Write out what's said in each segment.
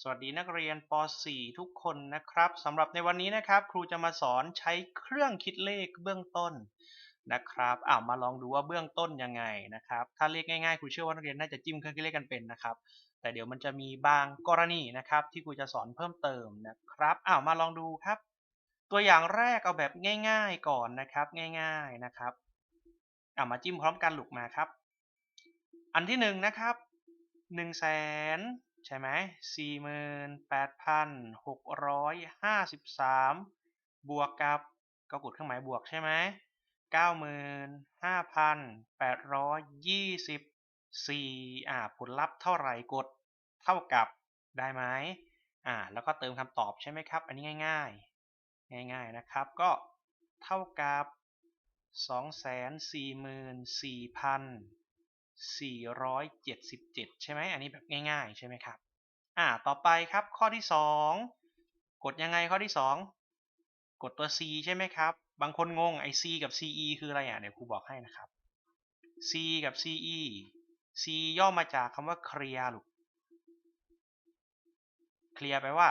สวัสดีนักเรียนป .4 ทุกคนนะครับสำหรับในวันนี้นะครับ ครูจะมาสอนใช้เครื่องคิดเลขเบื้องต้นนะครับอ้าวมาลองดูว่าเบื้องต้นยังไงนะครับ ถ้าเลขง่ายๆครูเชื่อว่านักเรียนน่าจะจิ้มเครื่องคิดเลขกันเป็นนะครับ แต่เดี๋ยวมันจะมีบางกรณีนะครับ ที่ครูจะสอนเพิ่มเติมนะครับอ้าวมาลองดูครับ ตัวอย่างแรกเอาแบบง่าย ๆก่อนนะครับ ง่าย ๆนะครับอ้าวมาจิ้มพร้อมกันหลุกมาครับ อันที่หนึ่งนะครับหนึ่งแสน ใช่ไหมสี่หมื่นแปดพันหกร้อยห้าสิบสามบวกกับก็กดเครื่องหมายบวกใช่ไหมเก้าหมื่นห้าพันแปดร้อยยี่สิบสี่อ่าผลลัพธ์เท่าไหร่กดเท่ากับได้ไหมอ่าแล้วก็เติมคำตอบใช่ไหมครับ อันนี้ง่าย ๆ ง่าย ๆนะครับ ก็เท่ากับสองแสนสี่หมื่นสี่พัน 477 ใช่ไหมอันนี้แบบง่ายๆ ใช่ไหมครับ อ่า ต่อไปครับข้อที่ 2 กดยังไงข้อที่ 2 กดตัว C ใช่ไหมครับ บางคนงงไอ C กับ CE คืออะไรอะ เดี๋ยวครูบอกให้นะครับ C กับ CE C ย่อมาจากคำว่า clear ลูก clear แปลว่า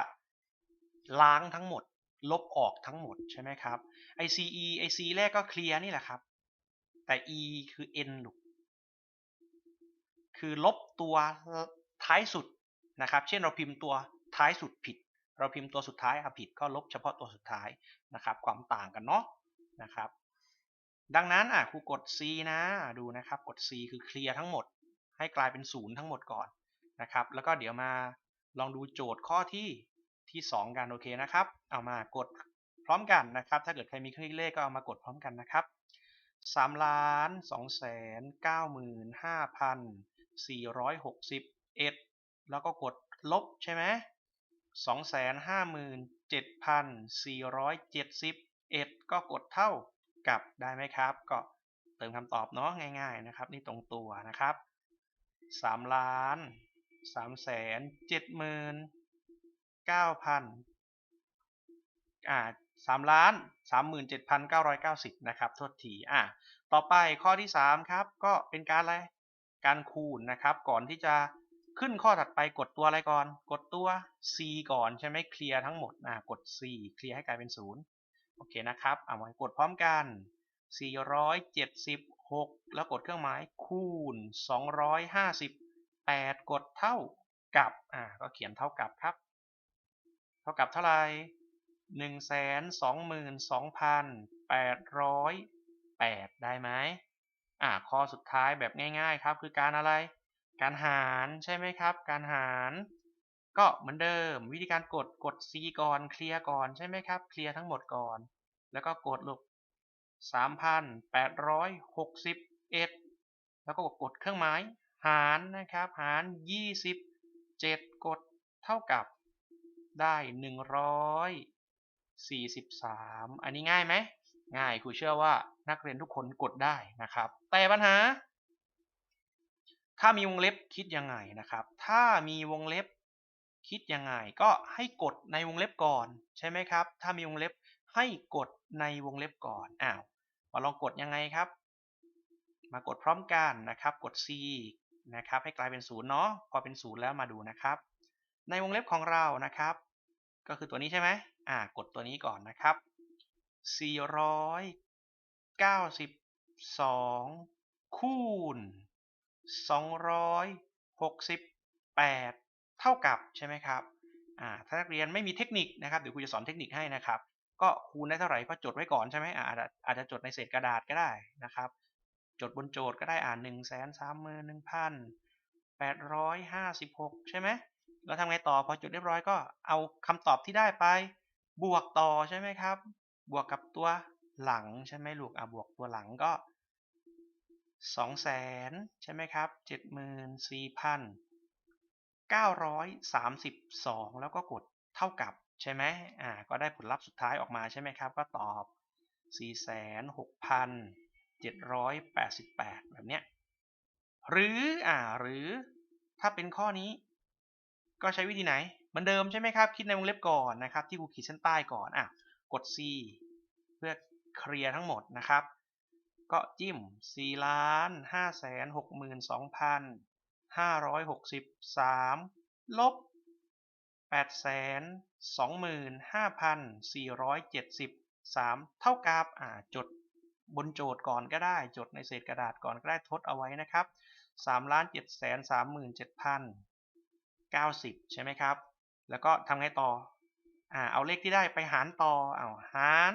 ล้างทั้งหมด ลบออกทั้งหมดใช่ไหมครับไอ CE ไอ C แรกก็ clear นี่แหละครับ แต่ E คือ N ลูก คือลบตัวท้ายสุดนะครับ เช่นเราพิมพ์ตัวท้ายสุดผิด เราพิมพ์ตัวสุดท้ายผิดก็ลบเฉพาะตัวสุดท้ายนะครับ ความต่างกันเนาะนะครับ ดังนั้นอะครูกด C นะดูนะครับกด C คือเคลียร์ทั้งหมด ให้กลายเป็นศูนย์ทั้งหมดก่อนนะครับ แล้วก็เดี๋ยวมาลองดูโจทย์ข้อที่ที่ 2 กันโอเคนะครับ เอามากดพร้อมกันนะครับ ถ้าเกิดใครมีเครื่องเลขก็เอามากดพร้อมกันนะครับ3ล้าน2แสน9 5 0 0 461 แล้วก็กดลบใช่ไหม257,471 ก็กดเท่ากับได้ไหมครับ ก็เติมคำตอบเนาะง่ายๆนะครับ นี่ตรงตัวนะครับ3ล้าน3แสน79,000อ่า3ล้าน37,990นะครับโทษทีอะต่อไปข้อที่3ครับ ก็เป็นการอะไร การคูณนะครับ ก่อนที่จะขึ้นข้อถัดไปกดตัวอะไรก่อน กดตัว c ก่อนใช่ไหมเคลียร์ทั้งหมดนะกด c เคลียร์ให้กลายเป็น0โอเคนะครับเอามากดพร้อมกัน 476 แล้วกดเครื่องหมายคูณ 258 กดเท่ากับอ่าก็เขียนเท่ากับครับ เท่ากับเท่าไหร่122,808 ได้ไหม อ่าข้อสุดท้ายแบบง่ายๆครับคือการอะไร การหารใช่ไหมครับ การหาร ก็เหมือนเดิม วิธีการกดกด C ก่อนเคลียร์ก่อนใช่ไหมครับเคลียร์ทั้งหมดก่อน แล้วก็กดลูก3,861 แล้วก็กดเครื่องหมาย หารนะครับ หาร 27 กดเท่ากับได้ 143 อันนี้ง่ายไหม ง่ายครูเชื่อว่านักเรียนทุกคนกดได้นะครับ แต่ปัญหา ถ้ามีวงเล็บคิดยังไงนะครับ ถ้ามีวงเล็บคิดยังไง ก็ให้กดในวงเล็บก่อนใช่ไหมครับ ถ้ามีวงเล็บให้กดในวงเล็บก่อนอ้าวมาลองกดยังไงครับ มากดพร้อมกันนะครับ กด C นะครับ ให้กลายเป็นศูนย์เนาะพอเป็นศูนย์แล้วมาดูนะครับ ในวงเล็บของเรานะครับ ก็คือตัวนี้ใช่ไหมอ่ากดตัวนี้ก่อนนะครับ 492คูณ268เท่ากับใช่ไหมครับอ่าถ้านักเรียนไม่มีเทคนิคนะครับเดี๋ยวครูจะสอนเทคนิคให้นะครับ ก็คูณได้เท่าไหร่ก็จดไว้ก่อนใช่ไหมอาจจะอาจจะจดในเศษกระดาษก็ได้นะครับ จดบนโจทย์ก็ได้อ่านหนึ่งแสนสามหมื่นหนึ่งพันแปดร้อยห้าสิบหกใช่ไหมแล้วทำไงต่อพอจดเรียบร้อยก็เอาคำตอบที่ได้ไปบวกต่อใช่ไหมครับ บวกกับตัวหลังใช่ไหมลูกอะบวกตัวหลังก็สองแสนใช่ไหมครับเจ็ดหมื่นสี่พันเก้าร้อยสามสิบสองแล้วก็กดเท่ากับใช่ไหมอ่าก็ได้ผลลัพธ์สุดท้ายออกมาใช่ไหมครับ ก็ตอบสี่แสนหกพันเจ็ดร้อยแปดสิบแปดแบบเนี้ยหรืออ่าหรือถ้าเป็นข้อนี้ ก็ใช้วิธีไหนเหมือนเดิมใช่ไหมครับ คิดในวงเล็บก่อนนะครับ ที่ครูขีดเส้นใต้ก่อนอะ กด C เพื่อเคลียร์ทั้งหมดนะครับ ก็จิ้ม 4 ล้าน5แสน62,563 ลบแปดแสนสองหมื่นห้าพันสี่ร้อยเจ็ดสิบสามเท่ากับจดบนโจทย์ก่อนก็ได้ จดในเศษกระดาษก่อนก็ได้ทดเอาไว้นะครับสามล้านเจ็ดแสนสามหมื่นเจ็ดพันเก้าสิบใช่ไหมครับ แล้วก็ทำไงต่อ อ่าเอาเลขที่ได้ไปหารต่อเอาหาร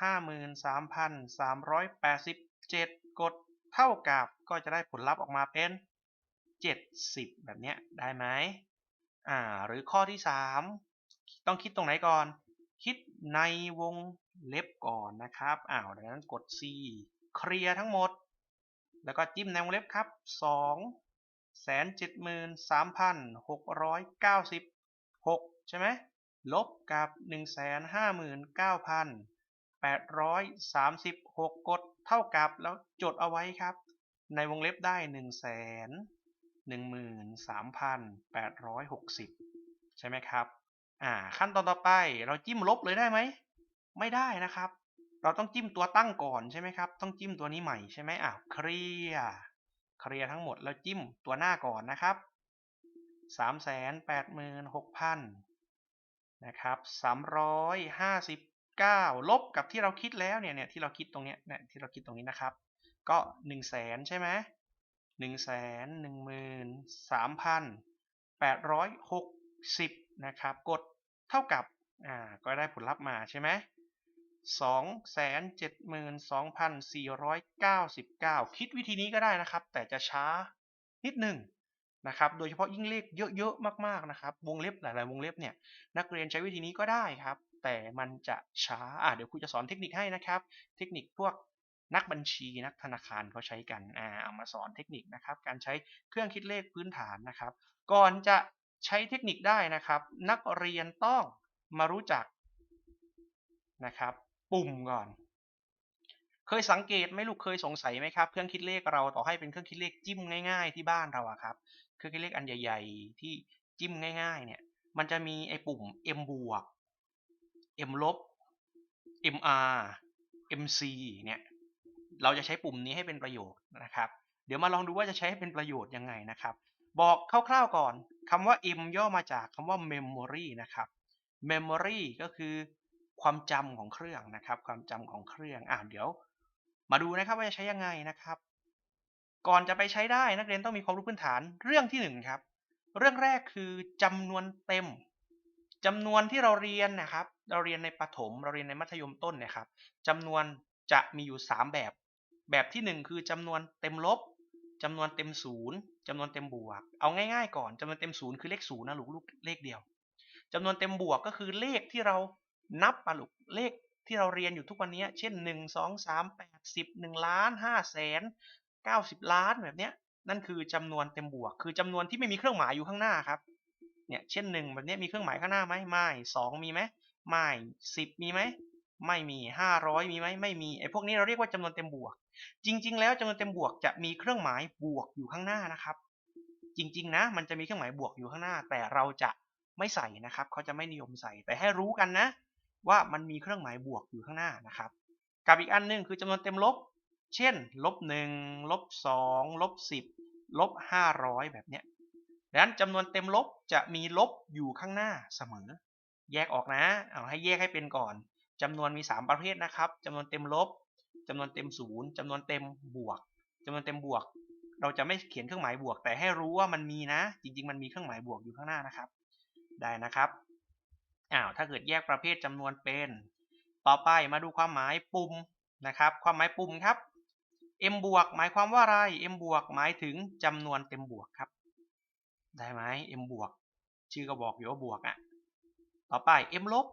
ห้าหมื่นสามพันสามร้อยแปดสิบเจ็ดกดเท่ากับก็จะได้ผลลัพธ์ออกมาเป็นเจ็ดสิบแบบเนี้ยได้ไหมอ่าหรือข้อที่ 3 ต้องคิดตรงไหนก่อน คิดในวงเล็บก่อนนะครับอ้าวดังนั้นกด C เคลียร์ทั้งหมด แล้วก็จิ้มในวงเล็บครับ 2 7 3 6 9 6 ใช่ไหม ลบกับ 1 5 9 8 3 6 กดเท่ากับแล้วจดเอาไว้ครับ ในวงเล็บได้ 1 1 3 8 6 0 ใช่ไหมครับอ่าขั้นตอนต่อไปเราจิ้มลบเลยได้ไหม ไม่ได้นะครับ เราต้องจิ้มตัวตั้งก่อนใช่ไหมครับ ต้องจิ้มตัวนี้ใหม่ใช่ไหมอะเคลียร์เคลียร์ทั้งหมดแล้วจิ้มตัวหน้าก่อนนะครับ386,000 นะครับ359 ลบกับที่เราคิดแล้วเนี่ยเนี่ยที่เราคิดตรงเนี้ยเนี่ยที่เราคิดตรงนี้นะครับ ก็ 1 0 0 0 0แสนใช่ไหมหนึ่งแสนหนึ่งหมื่นสามพันแปดร้อยหกสิบนะครับ กดเท่ากับ อ่า ก็ได้ผลลัพธ์มาใช่ไหมสองแสนเจ็ดหมื่นสองพันสี่ร้อยเก้าสิบเก้าคิดวิธีนี้ก็ได้นะครับ แต่จะช้านิดหนึ่ง นะครับ โดยเฉพาะยิ่งเลขเยอะๆมากๆนะครับ วงเล็บหลายๆ วงเล็บเนี่ย นักเรียนใช้วิธีนี้ก็ได้ครับ แต่มันจะช้าอ่าเดี๋ยวครูจะสอนเทคนิคให้นะครับ เทคนิคพวกนักบัญชีนักธนาคารเขาใช้กันอ่าเอามาสอนเทคนิคนะครับ การใช้เครื่องคิดเลขพื้นฐานนะครับ ก่อนจะใช้เทคนิคได้นะครับ นักเรียนต้องมารู้จักนะครับ ปุ่มก่อน เคยสังเกตไหมลูกเคยสงสัยไหมครับ เครื่องคิดเลขเราต่อให้เป็นเครื่องคิดเลขจิ้มง่าย ๆ ที่บ้านเราอะครับ เครื่องคิดเลขอันใหญ่ ๆ ที่จิ้มง่าย ๆ เนี่ย มันจะมีไอ้ปุ่ม m บวก m ลบ mr mc เนี่ย เราจะใช้ปุ่มนี้ให้เป็นประโยชน์นะครับ เดี๋ยวมาลองดูว่าจะใช้ให้เป็นประโยชน์ยังไงนะครับ บอกคร่าวๆก่อนคำว่า M ย่อมาจากคำว่า memory นะครับ memory ก็คือความจำของเครื่องนะครับ ความจำของเครื่องอ่าเดี๋ยว มาดูนะครับว่าจะใช้ยังไงนะครับ ก่อนจะไปใช้ได้นักเรียนต้องมีความรู้พื้นฐานเรื่องที่หนึ่งครับ เรื่องแรกคือจำนวนเต็มจำนวนที่เราเรียนนะครับ เราเรียนในประถม เราเรียนในมัธยมต้นนะครับจำนวนจะมีอยู่ 3 แบบ แบบที่ 1 คือจำนวนเต็มลบจำนวนเต็มศูนย์จำนวนเต็มบวก เอาง่ายๆก่อนจำนวนเต็มศูนย์คือเลขศูนย์นะลูกลูกเลขเดียวจำนวนเต็มบวกก็คือเลขที่เรานับปะลูกเลขที่เราเรียนอยู่ทุกวันนี้ เช่น 1 2 3 8 10 1ล้าน5แสน 90 ล้านแบบเนี้ยนั่นคือจำนวนเต็มบวก คือจำนวนที่ไม่มีเครื่องหมายอยู่ข้างหน้าครับเนี่ยเช่น1แบบนี้มีเครื่องหมายข้างหน้าไหมไม่2มีไหมไม่10มีไหมไม่มี500มีไหมไม่มีไอ้พวกนี้เราเรียกว่าจำนวนเต็มบวก จริง ๆ แล้วจำนวนเต็มบวกจะมีเครื่องหมายบวกอยู่ข้างหน้านะครับ จริง ๆ นะ มันจะมีเครื่องหมายบวกอยู่ข้างหน้า แต่เราจะไม่ใส่นะครับเขาจะไม่นิยมใส่แต่ให้รู้กันนะ ว่ามันมีเครื่องหมายบวกอยู่ข้างหน้านะครับ กับอีกอันนึงคือจำนวนเต็มลบ เช่นลบหนึ่งลบสองลบสิบลบห้าร้อยแบบเนี้ยดังนั้นจำนวนเต็มลบจะมีลบอยู่ข้างหน้าเสมอ แยกออกนะเอาให้แยกให้เป็นก่อนจำนวนมี 3 ประเภทนะครับจำนวนเต็มลบจำนวนเต็มศูนย์จำนวนเต็มบวกจำนวนเต็มบวก เราจะไม่เขียนเครื่องหมายบวก แต่ให้รู้ว่ามันมีนะ จริง ๆ มันมีเครื่องหมายบวกอยู่ข้างหน้านะครับ ได้นะครับอ้าวถ้าเกิดแยกประเภทจำนวนเป็น ต่อไปมาดูความหมายปุ่มนะครับ ความหมายปุ่มครับ m บวกหมายความว่าอะไร m บวกหมายถึงจำนวนเต็มบวกครับ ได้ไหม m บวก ชื่อก็บอกอยู่ว่าบวกอะ่ะ ต่อไป m ลบ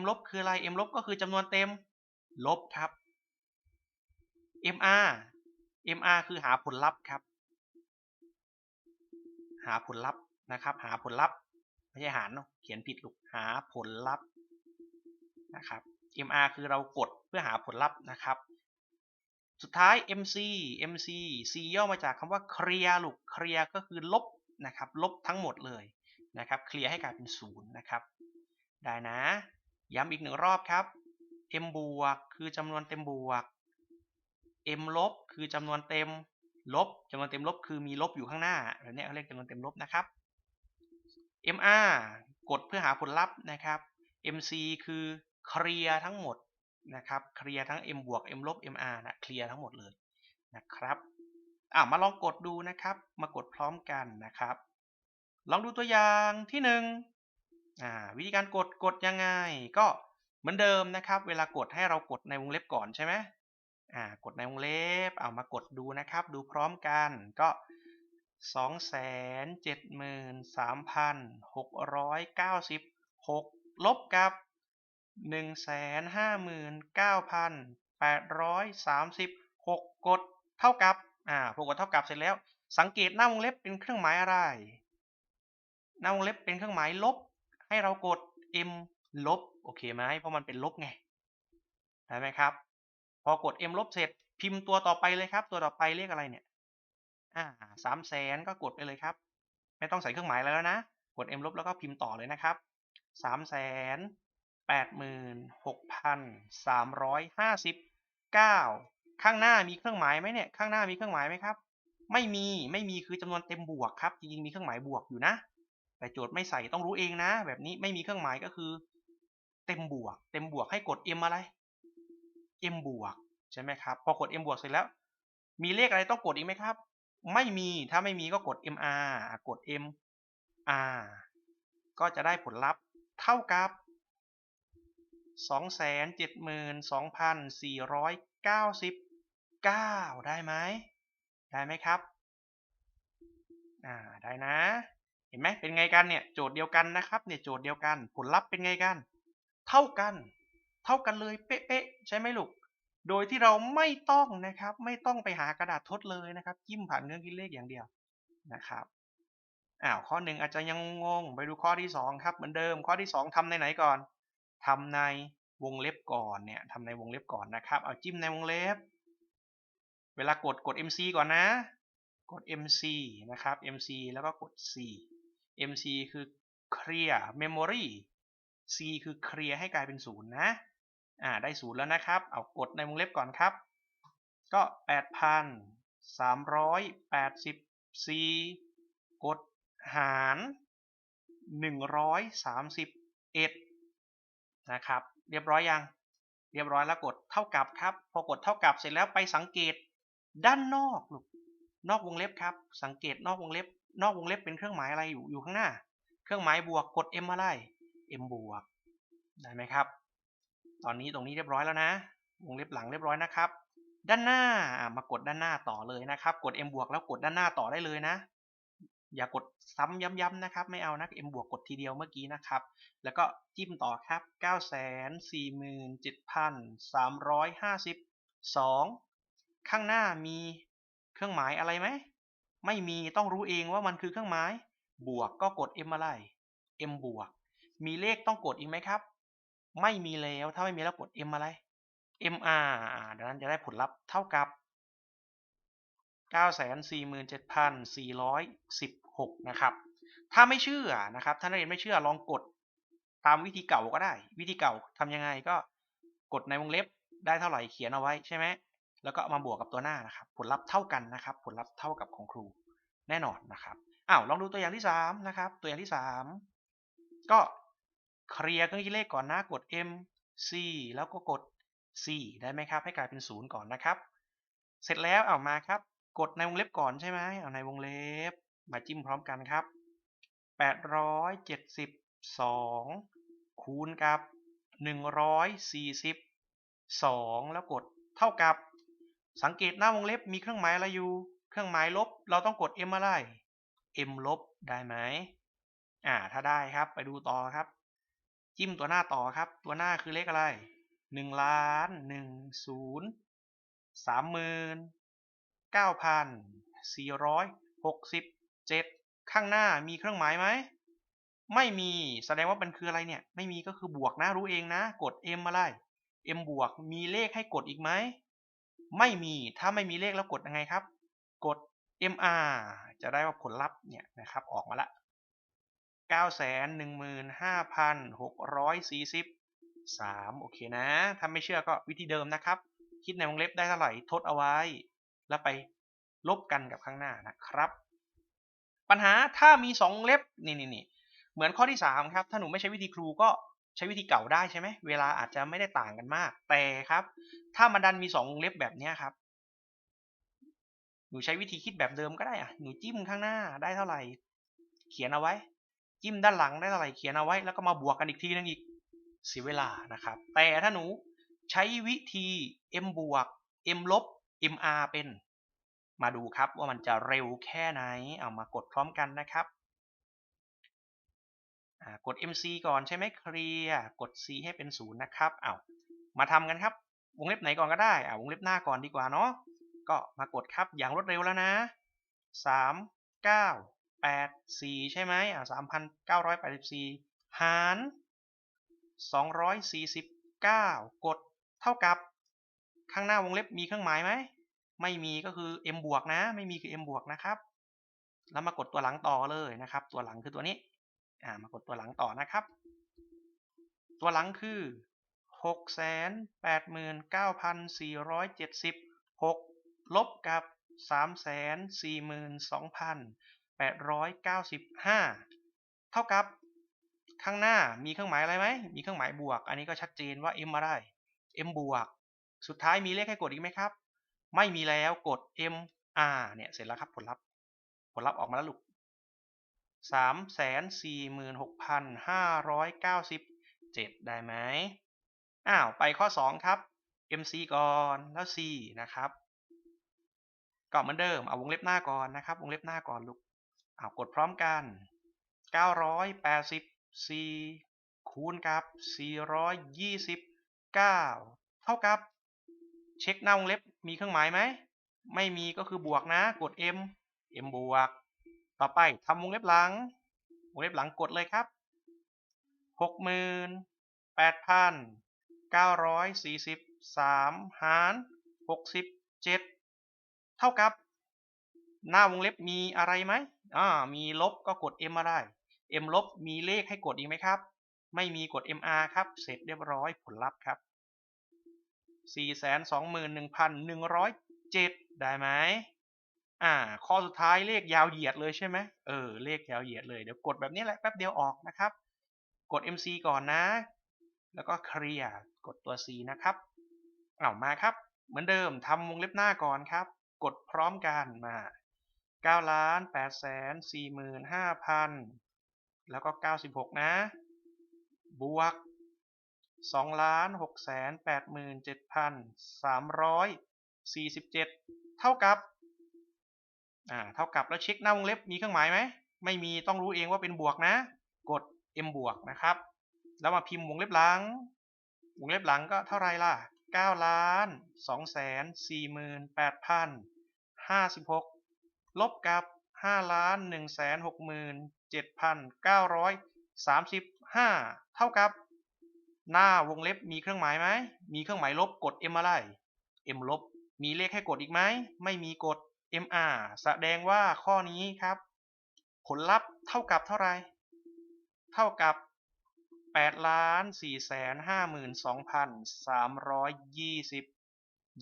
m ลบคืออะไร m ลบก็คือจำนวนเต็มลบครับ mr mr คือหาผลลัพธ์ครับ หาผลลัพธ์นะครับ หาผลลัพธ์ไม่ใช่หารเนาะเขียนผิดลูกหาผลลัพธ์นะครับ mr คือเรากดเพื่อหาผลลัพธ์นะครับ สุดท้าย mc mc c ย่อมาจากคำว่าเคลียร์ลูกเคลียร์ก็คือลบนะครับ ลบทั้งหมดเลยนะครับเคลียร์ให้กลายเป็นศูนย์นะครับ ได้นะ ย้ำอีกหนึ่งรอบครับ m บวกคือจำนวนเต็มบวก m ลบคือจำนวนเต็มลบจำนวนเต็มลบคือมีลบอยู่ข้างหน้าแบบนี้เขาเรียกจำนวนเต็มลบนะครับ mr กดเพื่อหาผลลัพธ์นะครับ mc คือเคลียร์ทั้งหมด นะครับเคลียร์ทั้ง m บวก m ลบ mr นะเคลียร์ทั้งหมดเลยนะครับอ่ามาลองกดดูนะครับ มากดพร้อมกันนะครับ ลองดูตัวอย่างที่หนึ่งอ่าวิธีการกดกดยังไง ก็เหมือนเดิมนะครับ เวลากดให้เรากดในวงเล็บก่อนใช่ไหมอ่ากดในวงเล็บเอามากดดูนะครับ ดูพร้อมกันก็สองแสนเจ็ดหมื่นสามพันหกร้อยเก้าสิบหกลบกับ หนึ่งแสนห้าหมื่นเก้าพันแปดร้อยสามสิบหกกดเท่ากับ อ่าพอกดเท่ากับเสร็จแล้ว สังเกตหน้าวงเล็บเป็นเครื่องหมายอะไร หน้าวงเล็บเป็นเครื่องหมายลบ ให้เรากด m ลบ โอเคไหมเพราะมันเป็นลบไง ได้ไหมครับ พอกด m ลบเสร็จ พิมพ์ตัวต่อไปเลยครับ ตัวต่อไปเรียกอะไรเนี่ย อ่าสามแสนก็กดไปเลยครับ ไม่ต้องใส่เครื่องหมายแล้วนะ กด m ลบแล้วก็พิมพ์ต่อเลยนะครับสามแสน แปดหมื่นหกพันสามร้อยห้าสิบเก้าข้างหน้ามีเครื่องหมายไหมเนี่ย ข้างหน้ามีเครื่องหมายไหมครับ ไม่มี ไม่มีคือจำนวนเต็มบวกครับ จริงๆ มีเครื่องหมายบวกอยู่นะ แต่โจทย์ไม่ใส่ต้องรู้เองนะ แบบนี้ไม่มีเครื่องหมายก็คือ เต็มบวก เต็มบวกให้กด m อะไร m บวกใช่ไหมครับ พอกด m บวกเสร็จแล้ว มีเลขอะไรต้องกดอีกไหมครับ ไม่มี ถ้าไม่มีก็กด mr กด mr ก็จะได้ผลลัพธ์เท่ากับ 272,499ได้ไหม ได้ไหมครับ อ่า ได้นะ เห็นไหมเป็นไงกันเนี่ย โจทย์เดียวกันนะครับ เนี่ย โจทย์เดียวกัน ผลลัพธ์เป็นไงกัน เท่ากัน เท่ากันเลย เป๊ะๆ ใช่ไหมลูก โดยที่เราไม่ต้องนะครับ ไม่ต้องไปหากระดาษทดเลยนะครับ จิ้มผ่านเครื่องคิดเลขอย่างเดียวนะครับอ้าวข้อหนึ่งอาจจะยังงง ไปดูข้อที่สองครับเหมือนเดิม ข้อที่สองทำในไหนก่อน ทำในวงเล็บก่อนเนี่ยทำในวงเล็บก่อนนะครับ เอาจิ้มในวงเล็บ เวลากดกด MC ก่อนนะ กด MC นะครับ MC แล้วก็กด C MC คือ clear memory C คือ clear ให้กลายเป็นศูนย์นะ อ่า ได้ศูนย์แล้วนะครับ เอากดในวงเล็บก่อนครับ ก็ 8,384 กดหาร 131 นะครับ เรียบร้อยยัง เรียบร้อยแล้วกดเท่ากับครับ พอกดเท่ากับเสร็จแล้วไปสังเกตด้านนอกลูกนอกวงเล็บครับ สังเกตนอกวงเล็บ นอกวงเล็บเป็นเครื่องหมายอะไรอยู่อยู่ข้างหน้า เครื่องหมายบวกกด m อะไร m บวกได้ไหมครับ ตอนนี้ตรงนี้เรียบร้อยแล้วนะ วงเล็บหลังเรียบร้อยนะครับ ด้านหน้ามากดด้านหน้าต่อเลยนะครับ กด m บวกแล้วกดด้านหน้าต่อได้เลยนะ อย่ากดซ้ำย้ำๆนะครับ ไม่เอานะ m บวกกดทีเดียวเมื่อกี้นะครับ แล้วก็จิ้มต่อครับ 947,352 ข้างหน้ามีเครื่องหมายอะไรไหม ไม่มีต้องรู้เองว่ามันคือเครื่องหมาย บวกก็กด m อะไร m บวก มีเลขต้องกดอีกไหมครับ ไม่มีแล้วถ้าไม่มีแล้วกด m อะไร mr ดังนั้นจะได้ผลลัพธ์เท่ากับ 947,416 นะครับ ถ้าไม่เชื่อนะครับ ถ้านักเรียนไม่เชื่อลองกดตามวิธีเก่าก็ได้ วิธีเก่าทำยังไงก็กดในวงเล็บได้เท่าไหร่เขียนเอาไว้ใช่ไหมแล้วก็มาบวกกับตัวหน้านะครับ ผลลัพธ์เท่ากันนะครับ ผลลัพธ์เท่ากับของครูแน่นอนนะครับอ้าวลองดูตัวอย่างที่3นะครับ ตัวอย่างที่ 3 ก็เคลียร์เครื่องคิดเลขก่อนนะกด M C แล้วก็กด C ได้ไหมครับ ให้กลายเป็นศูนย์ก่อนนะครับ เสร็จแล้วเอามาครับ กดในวงเล็บก่อนใช่ไหมเอาในวงเล็บ มาจิ้มพร้อมกันครับ 872 คูณกับ 142 แล้วกดเท่ากับ สังเกตหน้าวงเล็บมีเครื่องหมายอะไรอยู่ เครื่องหมายลบ เราต้องกด m อะไร m ลบได้ไหมอ่า ถ้าได้ครับ ไปดูต่อครับ จิ้มตัวหน้าต่อครับ ตัวหน้าคือเลขอะไรหนึ่งล้านหนึ่งศูนย์สามหมื่นเก้าพันสี่ร้อยหกสิบเจ็ดข้างหน้ามีเครื่องหมายไหม ไม่มีแสดงว่ามันคืออะไรเนี่ย ไม่มีก็คือบวกนะรู้เองนะ กด m อะไร m บวกมีเลขให้กดอีกไหม ไม่มีถ้าไม่มีเลขแล้วกดยังไงครับ กด mr จะได้ว่าผลลัพธ์เนี่ยนะครับออกมาละ 915,643 โอเคนะ ถ้าไม่เชื่อก็วิธีเดิมนะครับ คิดในวงเล็บได้เท่าไหร่ทดเอาไว้ แล้วไปลบกันกับข้างหน้านะครับ ปัญหาถ้ามี 2 เล็บนี่นี่นี่เหมือนข้อที่สามครับ ถ้าหนูไม่ใช้วิธีครูก็ใช้วิธีเก่าได้ใช่ไหมเวลาอาจจะไม่ได้ต่างกันมาก แต่ครับ ถ้ามันดันมีสองเล็บแบบนี้ครับ หนูใช้วิธีคิดแบบเดิมก็ได้อะหนูจิ้มข้างหน้าได้เท่าไหร่ เขียนเอาไว้ จิ้มด้านหลังได้เท่าไหร่เขียนเอาไว้ แล้วก็มาบวกกันอีกทีนึงอีกเสียเวลานะครับ แต่ถ้าหนูใช้วิธี m บวก m ลบ mr เป็น มาดูครับว่ามันจะเร็วแค่ไหน เอามากดพร้อมกันนะครับ กด mc ก่อนใช่ไหมเคลียร์กด c ให้เป็นศูนย์นะครับ เอามาทำกันครับ วงเล็บไหนก่อนก็ได้อ่าวงเล็บหน้าก่อนดีกว่าเนาะ ก็มากดครับอย่างรวดเร็วแล้วนะ 3 9 8 4 ใช่ไหมอ่า3,984 หาร 249 กดเท่ากับ ข้างหน้าวงเล็บมีเครื่องหมายไหม ไม่มีก็คือ m บวกนะ ไม่มีคือ m บวกนะครับ แล้วมากดตัวหลังต่อเลยนะครับ ตัวหลังคือตัวนี้ อ่ามากดตัวหลังต่อนะครับ ตัวหลังคือ689,476ลบกับ342,895เท่ากับข้างหน้ามีเครื่องหมายอะไรไหม มีเครื่องหมายบวก อันนี้ก็ชัดเจนว่า m อะไร m บวก สุดท้ายมีเลขให้กดอีกไหมครับ ไม่มีแล้วกด m r เนี่ยเสร็จแล้วครับผลลัพธ์ ผลลัพธ์ออกมาแล้วลูกสามแสนสี่หมื่นหกพันห้าร้อยเก้าสิบเจ็ดได้ไหมอ้าว ไปข้อสองครับ mc ก่อนแล้ว c นะครับก็เหมือนเดิม เอาวงเล็บหน้าก่อนนะครับ วงเล็บหน้าก่อนลูกเอากดพร้อมกัน 984 คูณกับ 429 เท่ากับ เช็คหน้าวงเล็บมีเครื่องหมายไหม ไม่มีก็คือบวกนะ กด m m บวก ต่อไปทำวงเล็บหลัง วงเล็บหลังกดเลยครับ 68,943 หาร 67 เท่ากับ หน้าวงเล็บมีอะไรไหมอ่ามีลบก็กด m มาได้ m ลบมีเลขให้กดอีกไหมครับ ไม่มีกด mr ครับ เสร็จเรียบร้อยผลลัพธ์ครับ 421,107 ได้ไหมอ่า ข้อสุดท้ายเลขยาวเหยียดเลยใช่ไหมเออ เลขยาวเหยียดเลย เดี๋ยวกดแบบนี้แหละแป๊บเดียวออกนะครับ กด MC ก่อนนะ แล้วก็เคลียร์กดตัว C นะครับเอามาครับ เหมือนเดิมทำวงเล็บหน้าก่อนครับ กดพร้อมกันมา9ล้าน8แสน45,000 แล้วก็ 96 นะ บวก 2ล้าน6แสน87,347เท่ากับ อ่า เท่ากับแล้วเช็คหน้าวงเล็บมีเครื่องหมายไหม ไม่มีต้องรู้เองว่าเป็นบวกนะ กด m บวกนะครับ แล้วมาพิมพ์วงเล็บหลัง วงเล็บหลังก็เท่าไรล่ะ9ล้าน2แสน48,056ลบกับ5ล้าน1แสน67,935เท่ากับ หน้าวงเล็บมีเครื่องหมายไหม มีเครื่องหมายลบกด m อะไร m ลบ มีเลขให้กดอีกไหม ไม่มีกด mr แสดงว่าข้อนี้ครับ ผลลัพธ์เท่ากับเท่าไรเท่ากับ8ล้าน4แสน52,320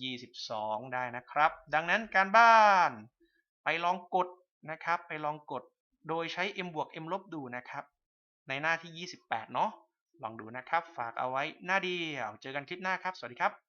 22 ได้นะครับ ดังนั้นการบ้านไปลองกดนะครับ ไปลองกดโดยใช้ m บวก m ลบดูนะครับ ในหน้าที่ 28 เนาะ ลองดูนะครับ ฝากเอาไว้หน้าเดียว เจอกันคลิปหน้าครับ สวัสดีครับ